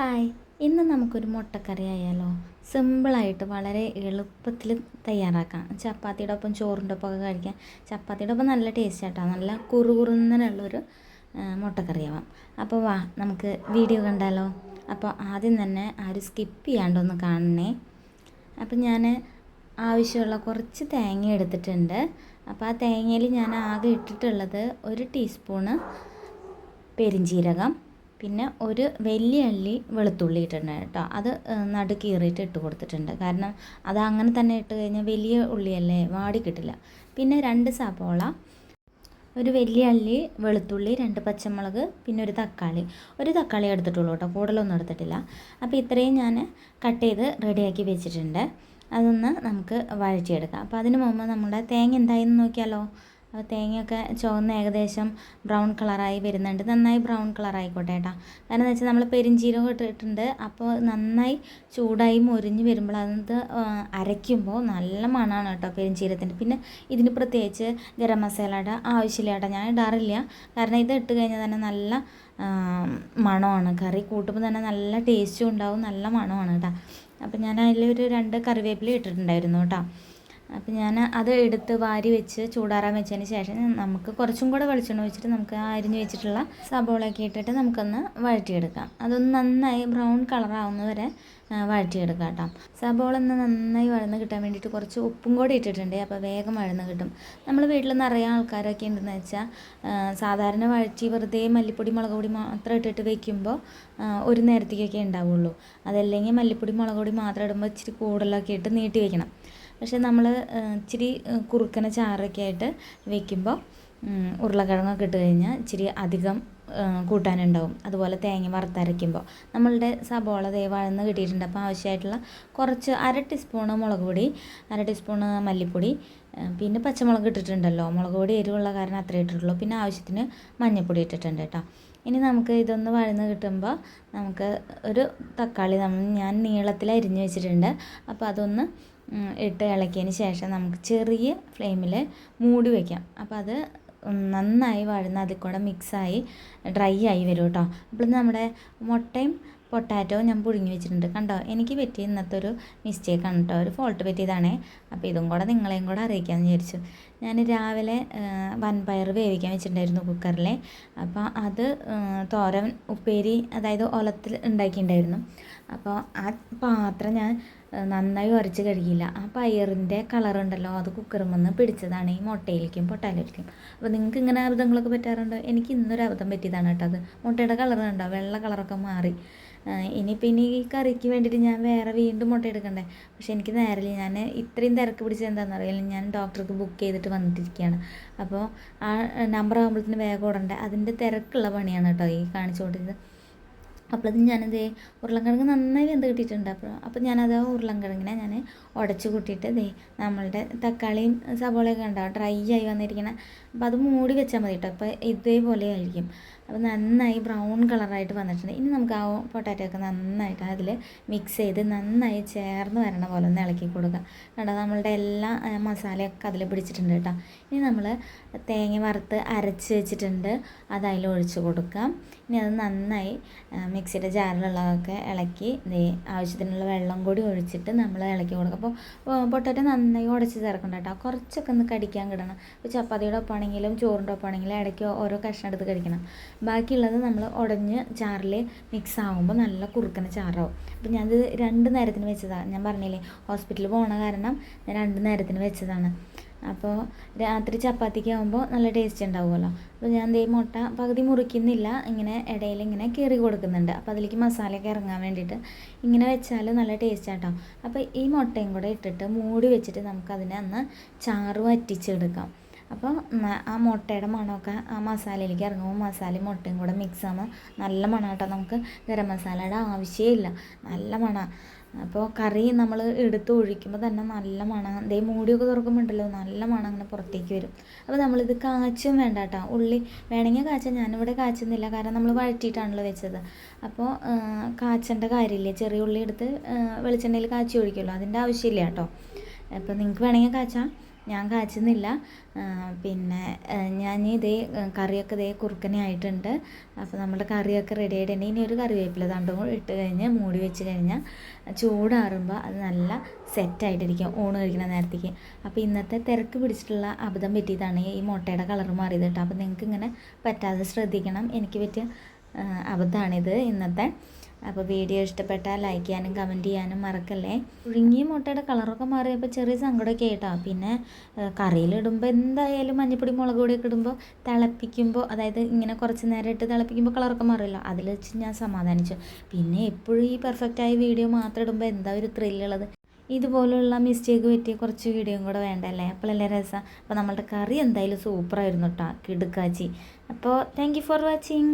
Hi. ഇന്ന് നമുക്കൊരു മുട്ടക്കറി ആയാലോ? സിമ്പിളായിട്ട് വളരെ എളുപ്പത്തിൽ തയ്യാറാക്കാം. ചപ്പാത്തിയുടെ ഒപ്പം ചോറിന്റെ ഒപ്പം ഒക്കെ കഴിക്കാൻ ചപ്പാത്തിയുടെ ഒപ്പം നല്ല ടേസ്റ്റ് ആട്ടോ. നല്ല കുറുകുറുന്നനുള്ളൊരു മുട്ടക്കറിയാവാം. അപ്പോൾ വാ നമുക്ക് വീഡിയോ കണ്ടാലോ? അപ്പോൾ ആദ്യം തന്നെ ആരും സ്കിപ്പ് ചെയ്യാണ്ടൊന്ന് കാണണേ. അപ്പം ഞാൻ ആവശ്യമുള്ള കുറച്ച് തേങ്ങ എടുത്തിട്ടുണ്ട്. അപ്പോൾ ആ തേങ്ങയിൽ ഞാൻ ആകെ ഇട്ടിട്ടുള്ളത് ഒരു ടീസ്പൂണ് പെരിഞ്ജീരകം പിന്നെ ഒരു വലിയ അല്ലി വെളുത്തുള്ളി ഇട്ടിട്ടുണ്ട് കേട്ടോ. അത് നടു കീറിയിട്ട് ഇട്ട് കൊടുത്തിട്ടുണ്ട്. കാരണം അത് അങ്ങനെ തന്നെ ഇട്ട് കഴിഞ്ഞാൽ വലിയ ഉള്ളിയല്ലേ വാടി കിട്ടില്ല. പിന്നെ രണ്ട് സബോള ഒരു വലിയ അല്ലി വെളുത്തുള്ളി രണ്ട് പച്ചമുളക് പിന്നെ ഒരു തക്കാളി. ഒരു തക്കാളി എടുത്തിട്ടുള്ളൂ കേട്ടോ കൂടുതലൊന്നും എടുത്തിട്ടില്ല. അപ്പോൾ ഇത്രയും ഞാൻ കട്ട് ചെയ്ത് റെഡിയാക്കി വെച്ചിട്ടുണ്ട്. അതൊന്ന് നമുക്ക് വഴറ്റിയെടുക്കാം. അപ്പോൾ അതിന് മുമ്പ് നമ്മുടെ തേങ്ങ എന്തായെന്ന് നോക്കിയാലോ? അപ്പോൾ തേങ്ങയൊക്കെ ചുവന്ന് ഏകദേശം ബ്രൗൺ കളറായി വരുന്നുണ്ട്. നന്നായി ബ്രൗൺ കളറായിക്കോട്ടെ കേട്ടോ കാരണം എന്ന് വെച്ചാൽ നമ്മൾ പെരിഞ്ചീരകം ഇട്ടിട്ടുണ്ട്. അപ്പോൾ നന്നായി ചൂടായി മുരിഞ്ഞ് വരുമ്പോൾ അത് അരയ്ക്കുമ്പോൾ നല്ല മണമാണ് കേട്ടോ പെരിഞ്ചീരത്തിന്റെ പിന്നെ ഇതിന് പ്രത്യേകിച്ച് ഗരം മസാലയുടെ ആവശ്യമില്ല കേട്ടോ ഞാൻ ഇടാറില്ല. കാരണം ഇത് ഇട്ട് കഴിഞ്ഞാൽ തന്നെ നല്ല മണമാണ്. കറി കൂട്ടുമ്പോൾ തന്നെ നല്ല ടേസ്റ്റും ഉണ്ടാവും നല്ല മണമാണ് കേട്ടോ അപ്പോൾ ഞാൻ അതിലൊരു രണ്ട് കറിവേപ്പില ഇട്ടിട്ടുണ്ടായിരുന്നു കേട്ടോ അപ്പോൾ ഞാൻ അത് എടുത്ത് വാരി വെച്ച് ചൂടാറാൻ വെച്ചതിന് ശേഷം നമുക്ക് കുറച്ചും കൂടെ വെളിച്ചെണ്ണ വെച്ചിട്ട് നമുക്ക് ആ അരിഞ്ഞ് വെച്ചിട്ടുള്ള സബോളയൊക്കെ ഇട്ടിട്ട് നമുക്കൊന്ന് വഴറ്റിയെടുക്കാം. അതൊന്ന് നന്നായി ബ്രൗൺ കളറാവുന്ന വരെ വഴറ്റിയെടുക്കാം കേട്ടോ. സബോള ഒന്ന് നന്നായി വഴന്ന് കിട്ടാൻ വേണ്ടിയിട്ട് കുറച്ച് ഉപ്പും കൂടി ഇട്ടിട്ടുണ്ട്. അപ്പോൾ വേഗം വഴന്ന് കിട്ടും. നമ്മൾ വീട്ടിൽ നിറയെ ആൾക്കാരൊക്കെ ഉണ്ടെന്ന് വെച്ചാൽ സാധാരണ വഴറ്റി വെറുതെ മല്ലിപ്പൊടി മുളക് പൊടി മാത്രം ഇട്ടിട്ട് വെക്കുമ്പോൾ ഒരു നേരത്തേക്കൊക്കെ ഉണ്ടാവുള്ളൂ. അതല്ലെങ്കിൽ മല്ലിപ്പൊടി മുളക് പൊടി മാത്രം ഇടുമ്പോൾ ഇച്ചിരി കൂടുതലൊക്കെ ഇട്ട് നീട്ടി വെക്കണം. പക്ഷെ നമ്മൾ ഇച്ചിരി കുറുക്കന ചാറൊക്കെ ആയിട്ട് വെക്കുമ്പോൾ ഉരുളക്കിഴങ്ങൊക്കെ ഇട്ട് കഴിഞ്ഞാൽ ഇച്ചിരി അധികം കൂട്ടാനുണ്ടാവും. അതുപോലെ തേങ്ങ വറുത്തരയ്ക്കുമ്പോൾ. നമ്മളുടെ സബോള ദേ വഴന്ന് കിട്ടിയിട്ടുണ്ട്. അപ്പോൾ ആവശ്യമായിട്ടുള്ള കുറച്ച് അര ടീസ്പൂണ് മുളക് പൊടി അര ടീസ്പൂണ് മല്ലിപ്പൊടി പിന്നെ പച്ചമുളക് ഇട്ടിട്ടുണ്ടല്ലോ. മുളക് പൊടി എരിവുള്ള കാരണം അത്രേ ഇട്ടിട്ടുള്ളൂ. പിന്നെ ആവശ്യത്തിന് മഞ്ഞൾപ്പൊടി ഇട്ടിട്ടുണ്ട് കേട്ടോ. ഇനി നമുക്ക് ഇതൊന്ന് വഴന്ന് കിട്ടുമ്പോൾ നമുക്ക് ഒരു തക്കാളി നമ്മൾ ഞാൻ നീളത്തിൽ അരിഞ്ഞ് വെച്ചിട്ടുണ്ട്. അപ്പോൾ അതൊന്ന് ഇട്ട് ഇളക്കിയതിന് ശേഷം നമുക്ക് ചെറിയ ഫ്ലെയിമിൽ മൂടി വയ്ക്കാം അപ്പോൾ അത് നന്നായി വഴന്ന് അതിൽ കൂടെ മിക്സായി ഡ്രൈ ആയി വരും കേട്ടോ അപ്പോൾ നമ്മുടെ മുട്ടയും പൊട്ടാറ്റോ ഞാൻ പുഴുങ്ങി വെച്ചിട്ടുണ്ട്. കണ്ടോ? എനിക്ക് പറ്റിയ ഇന്നത്തെ ഒരു മിസ്റ്റേക്കാണ് കേട്ടോ ഒരു ഫോൾട്ട് പറ്റിയതാണേ. അപ്പോൾ ഇതും കൂടെ നിങ്ങളെയും കൂടെ അറിയിക്കാമെന്ന് വിചാരിച്ചു. ഞാൻ രാവിലെ വൻപയർ വേവിക്കാൻ വെച്ചിട്ടുണ്ടായിരുന്നു കുക്കറിൽ അപ്പോൾ അത് തോരൻ ഉപ്പേരി അതായത് ഒലത്തിൽ ഉണ്ടാക്കിയിട്ടുണ്ടായിരുന്നു. അപ്പോൾ ആ പാത്രം ഞാൻ നന്നായി ഉരച്ച് കഴുകിയില്ല. ആ പയറിന്റെ കളറുണ്ടല്ലോ അത് കുക്കറിൽ നിന്ന് പിടിച്ചതാണ് ഈ മുട്ടയിലേക്കും പൊട്ടാലിലേക്കും അപ്പോൾ നിങ്ങൾക്ക് ഇങ്ങനെ അബദ്ധങ്ങളൊക്കെ പറ്റാറുണ്ടോ? എനിക്ക് ഇന്നൊരു അബദ്ധം പറ്റിയതാണ് കേട്ടോ അത്. മുട്ടയുടെ കളർ കണ്ടോ? വെള്ള കളറൊക്കെ മാറി. ഇനിയിപ്പോൾ ഇനി ഈ കറിക്ക് വേണ്ടിയിട്ട് ഞാൻ വേറെ വീണ്ടും മുട്ട എടുക്കണ്ടേ? പക്ഷെ എനിക്ക് നേരമില്ല ഞാൻ ഇത്രയും തിരക്ക് പിടിച്ചത് എന്താണെന്ന് അറിയില്ല. ഞാൻ ഡോക്ടർക്ക് ബുക്ക് ചെയ്തിട്ട് വന്നിട്ടിരിക്കുകയാണ്. അപ്പോൾ ആ നമ്പർ ആകുമ്പോഴത്തേന് വേഗം ഓടണ്ടേ? അതിന്റെ തിരക്കുള്ള പണിയാണ് കേട്ടോ ഈ കാണിച്ചുകൊണ്ടിരുന്നത് അപ്പോൾ ഞാനത് ഉരുളൻകിഴങ്ങ് നന്നായി വെന്ത് കിട്ടിയിട്ടുണ്ട്. അപ്പോൾ അപ്പോൾ ഞാനത് ഉരുളൻകിഴങ്ങിനെ ഞാൻ ഉടച്ച് കൂട്ടിയിട്ട് ദേ നമ്മളുടെ തക്കാളിയും സബോളയൊക്കെ ഉണ്ടാവും ഡ്രൈ ആയി വന്നിരിക്കണം. അപ്പോൾ അത് മൂടി വെച്ചാൽ മതി കേട്ടോ. അപ്പോൾ ഇതേപോലെ ആയിരിക്കും. അപ്പോൾ നന്നായി ബ്രൗൺ കളറായിട്ട് വന്നിട്ടുണ്ട്. ഇനി നമുക്ക് ആ പൊട്ടാറ്റോ ഒക്കെ നന്നായിട്ട് അതിൽ മിക്സ് ചെയ്ത് നന്നായി ചേർന്ന് വരണ പോലെ ഒന്ന് ഇളക്കി കൊടുക്കുക കണ്ടോ? നമ്മളുടെ എല്ലാ മസാലയൊക്കെ അതിൽ പിടിച്ചിട്ടുണ്ട് കേട്ടോ. ഇനി നമ്മൾ തേങ്ങ വറുത്ത് അരച്ച് വെച്ചിട്ടുണ്ട്. അത് അതിൽ ഒഴിച്ച് കൊടുക്കാം. ഇനി അത് നന്നായി മിക്സിയുടെ ജാറിലുള്ളതൊക്കെ ഇളക്കി ആവശ്യത്തിനുള്ള വെള്ളം കൂടി ഒഴിച്ചിട്ട് നമ്മൾ ഇളക്കി കൊടുക്കുക അപ്പോൾ പൊട്ടാറ്റോ നന്നായി ഉടച്ച് ചേർക്കണ്ട കേട്ടോ. കുറച്ചൊക്കെ ഒന്ന് കടിക്കാൻ കിടണം. ഇപ്പോൾ ചപ്പാത്തിയുടെ ഒപ്പാണെങ്കിലും ചോറിന്റെ ഒപ്പാണെങ്കിലും ഇടയ്ക്ക് ഓരോ കഷ്ണം എടുത്ത് കടിക്കണം. ബാക്കിയുള്ളത് നമ്മൾ ഉടഞ്ഞ് ചാറിൽ മിക്സ് ആകുമ്പോൾ നല്ല കുറുക്കന ചാറാവും. അപ്പോൾ ഞാനത് രണ്ട് നേരത്തിന് വെച്ചതാണ് ഞാൻ പറഞ്ഞില്ലേ ഹോസ്പിറ്റലിൽ പോകണ കാരണം ഞാൻ രണ്ട് നേരത്തിന് വെച്ചതാണ്. അപ്പോൾ രാത്രി ചപ്പാത്തിക്ക് ആകുമ്പോൾ നല്ല ടേസ്റ്റ് ഉണ്ടാവുമല്ലോ. അപ്പോൾ ഞാൻ ദേ മുട്ട പകുതി മുറിക്കുന്നില്ല ഇങ്ങനെ ഇടയിൽ ഇങ്ങനെ കീറി കൊടുക്കുന്നുണ്ട്. അപ്പോൾ അതിലേക്ക് മസാലയൊക്കെ ഇറങ്ങാൻ വേണ്ടിയിട്ട് ഇങ്ങനെ വെച്ചാൽ നല്ല ടേസ്റ്റ് ആട്ടോ. അപ്പോൾ ഈ മുട്ടയും കൂടെ ഇട്ടിട്ട് മൂടി വെച്ചിട്ട് നമുക്കതിനെ അന്ന് ചാറ് വറ്റിച്ചെടുക്കാം. അപ്പോൾ ആ മുട്ടയുടെ മണമൊക്കെ ആ മസാലയിലേക്ക് ഇറങ്ങുമ്പോൾ മസാലയും മുട്ടയും കൂടെ മിക്സ് ആകുമ്പോൾ നല്ല മണം കേട്ടോ നമുക്ക്. ഗരം മസാലയുടെ ആവശ്യമില്ല. നല്ല മണ. അപ്പോൾ കറി നമ്മൾ എടുത്ത് ഒഴിക്കുമ്പോൾ തന്നെ നല്ല മണം. ദേ മൂടിയൊക്കെ തുറക്കുമ്പോൾ ഉണ്ടല്ലോ നല്ല മണം അങ്ങനെ പുറത്തേക്ക് വരും. അപ്പോൾ നമ്മളിത് കാച്ചും വേണ്ട കേട്ടോ ഉള്ളി വേണമെങ്കിൽ കാച്ചാൽ ഞാനിവിടെ കാച്ചുന്നില്ല. കാരണം നമ്മൾ വഴറ്റിയിട്ടാണല്ലോ വെച്ചത്. അപ്പോൾ കാച്ചേണ്ട കാര്യമില്ല? ചെറിയ ഉള്ളി എടുത്ത് വെളിച്ചെണ്ണയിൽ കാച്ചി ഒഴിക്കുമല്ലോ. അതിന്റെ ആവശ്യമില്ല കേട്ടോ. അപ്പോൾ നിങ്ങൾക്ക് വേണമെങ്കിൽ കാച്ചാം. ഞാൻ കാച്ചുന്നില്ല. പിന്നെ ഞാൻ ഇതേ കറിയൊക്കെ ഇതേ കുറുക്കനെ ആയിട്ടുണ്ട്. അപ്പോൾ നമ്മുടെ കറിയൊക്കെ റെഡി ആയിട്ടുണ്ട്. ഇനി ഒരു കറിവേപ്പില തണ്ടും ഇട്ട് കഴിഞ്ഞ് മൂടി വെച്ച് കഴിഞ്ഞാൽ ചൂടാറുമ്പോൾ അത് നല്ല സെറ്റായിട്ടിരിക്കും ഊണ് കഴിക്കുന്ന നേരത്തേക്ക്. അപ്പോൾ ഇന്നത്തെ തിരക്ക് പിടിച്ചിട്ടുള്ള അബദ്ധം പറ്റിയതാണ് ഈ മുട്ടയുടെ കളർ മാറിയത് കേട്ടോ. അപ്പോൾ നിങ്ങൾക്ക് ഇങ്ങനെ പറ്റാതെ ശ്രദ്ധിക്കണം. എനിക്ക് പറ്റിയ അബദ്ധമാണിത് ഇന്നത്തെ. അപ്പോൾ വീഡിയോ ഇഷ്ടപ്പെട്ടാൽ ലൈക്ക് ചെയ്യാനും കമന്റ് ചെയ്യാനും മറക്കല്ലേ. പുഴുങ്ങിയ മുട്ടയുടെ കളറൊക്കെ മാറിയപ്പോൾ ചെറിയ സങ്കടമൊക്കെ ആയിട്ടോ പിന്നെ കറിയിലിടുമ്പോൾ എന്തായാലും മഞ്ഞപ്പൊടി മുളക് പൊടിയൊക്കെ ഇടുമ്പോൾ തിളപ്പിക്കുമ്പോൾ അതായത് ഇങ്ങനെ കുറച്ച് നേരം ഇട്ട് തിളപ്പിക്കുമ്പോൾ കളറൊക്കെ മാറില്ല അതിൽ വെച്ച് ഞാൻ സമാധാനിച്ചു. പിന്നെ എപ്പോഴും ഈ പെർഫെക്റ്റായ വീഡിയോ മാത്രം ഇടുമ്പോൾ എന്താ ഒരു ത്രില്ലുള്ളത് ഇതുപോലുള്ള മിസ്റ്റേക്ക് പറ്റിയ കുറച്ച് വീഡിയോയും കൂടെ വേണ്ടല്ലേ? അപ്പോൾ അപ്പോഴല്ലേ രസം? അപ്പോൾ നമ്മളുടെ കറി എന്തായാലും സൂപ്പറായിരുന്നു കേട്ടോ കിടുക്കാച്ചി. അപ്പോൾ താങ്ക് ഫോർ വാച്ചിങ്